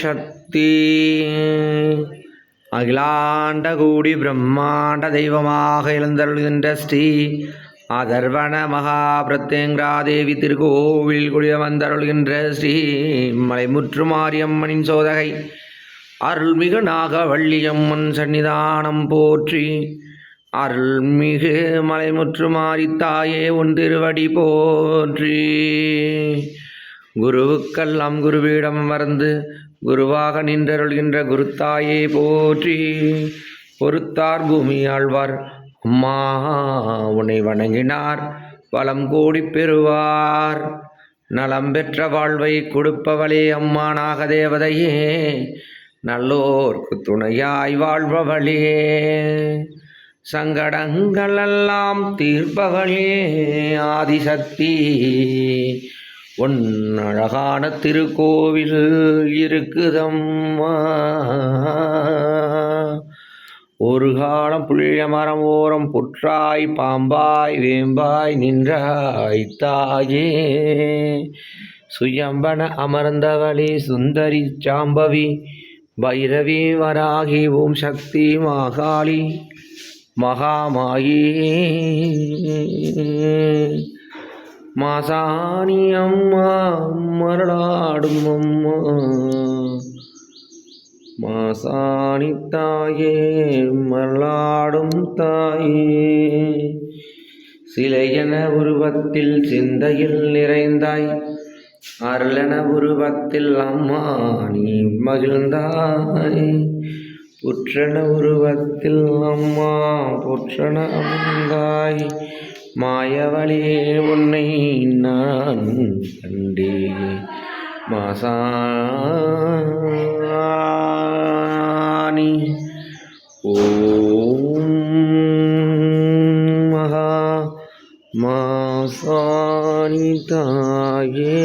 சக்தி. அகிலாண்ட கூடி பிரம்மாண்ட தெய்வமாக எழுந்தருள்கின்ற ஸ்ரீ அதர்வண மகாபிரத்யங்கரா தேவி திருக்கோவில் குடிய வந்தருள்கின்ற ஸ்ரீ மலைமுற்று மாரியம்மனின் சோதகை. அருள்மிகு நாகவள்ளியம்மன் சன்னிதானம் போற்றி அருள்மிகு மலைமுற்று மாறித்தாயே உன் திருவடி போற்றி. குருவுக்கெல்லாம் குருவிடம் மறந்து குருவாக நின்றருள்கின்ற குருத்தாயே போற்றி. பொறுத்தார் பூமி ஆழ்வார். அம்மா உன்னை வணங்கினார். பலம் கூடி பெறுவார். நலம் பெற்ற வாழ்வை கொடுப்பவளே அம்மா நாகதேவதையே. நல்லோர்க்கு துணையாய் வாழ்பவளே. சங்கடங்களெல்லாம் தீர்ப்பவளே ஆதிசக்தி. உன் அழகான திருக்கோவில் இருக்குதம்மா. ஒரு காலம் புளிய மரம் ஓரம் புற்றாய் பாம்பாய் வேம்பாய் நின்றாய் தாயே. சுயம்பன அமர்ந்தவளே சுந்தரி சாம்பவி பைரவி வராகி ஓம் சக்தி மாகாளி மகாமாயி. மாசாணி அம்மா மரளாடும் அம்மா. மாசாணி தாயே மரளாடும் தாயே. சிலையென உருவத்தில் சிந்தையில் நிறைந்தாய். அருளென உருவத்தில் அம்மா நீ மகிழ்ந்தாய். புற்றன உருவத்தில் அம்மா புற்றன அமர்ந்தாய். மாயவழியே உன்னை நான் கண்டே மாசாணி ஓம் மகா மாசாணி தாயே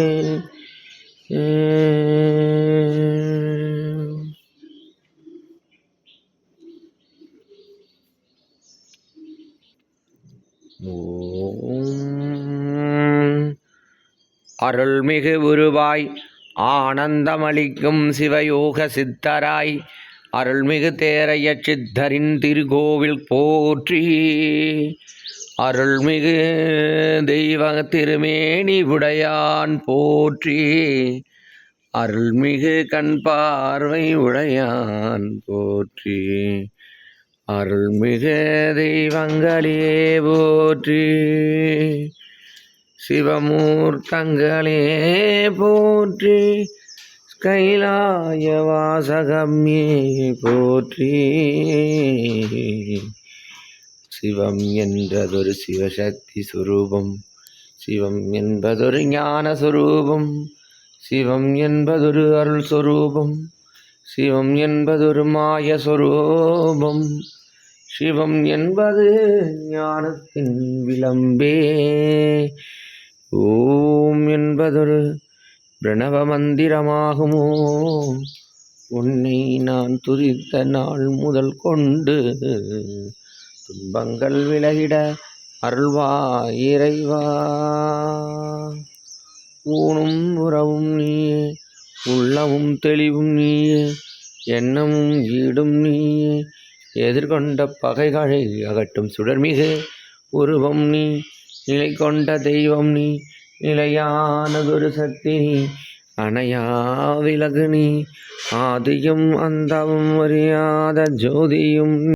ஓம். அருள்மிகு உருவாய் ஆனந்தமளிக்கும் சிவயோக சித்தராய் அருள்மிகு தேரைய சித்தரின் திருக்கோவில் போற்றி அருள்மிகு தெய்வ திருமேனி உடையான் போற்றி அருள்மிகு கண் பார்வை உடையான் போற்றி. அருள்மிகு தெய்வங்களே போற்றி. சிவமூர்த்தங்களே போற்றி. கைலாய வாசகம்யே போற்றி. சிவம் என்றதொரு சிவசக்தி சுரூபம். சிவம் என்பதொரு ஞான சுரூபம். சிவம் என்பதொரு அருள் சுரூபம். சிவம் என்பதொரு மாய சுரூபம். சிவம் என்பது ஞானத்தின் விளம்பே. ஓம் என்பதொரு பிரணவ மந்திரமாகுமோ? உன்னை நான் துதித்த நாள் முதல் கொண்டு துன்பங்கள் விலகிட அருள்வா இறைவா. ஊனும் உறவும் நீயே உள்ளமும் தெளிவும் நீயே எண்ணமும் ஈடும் நீயே எதிர்கொண்ட பகைகளை அகட்டும் சுடர்மிகு உருவம் நீ நிலை கொண்ட தெய்வம் நீ நிலையானதொரு சக்தி நீ அணையா விலகு நீ ஆதியும் அந்தமும் அறியாத ஜோதியும்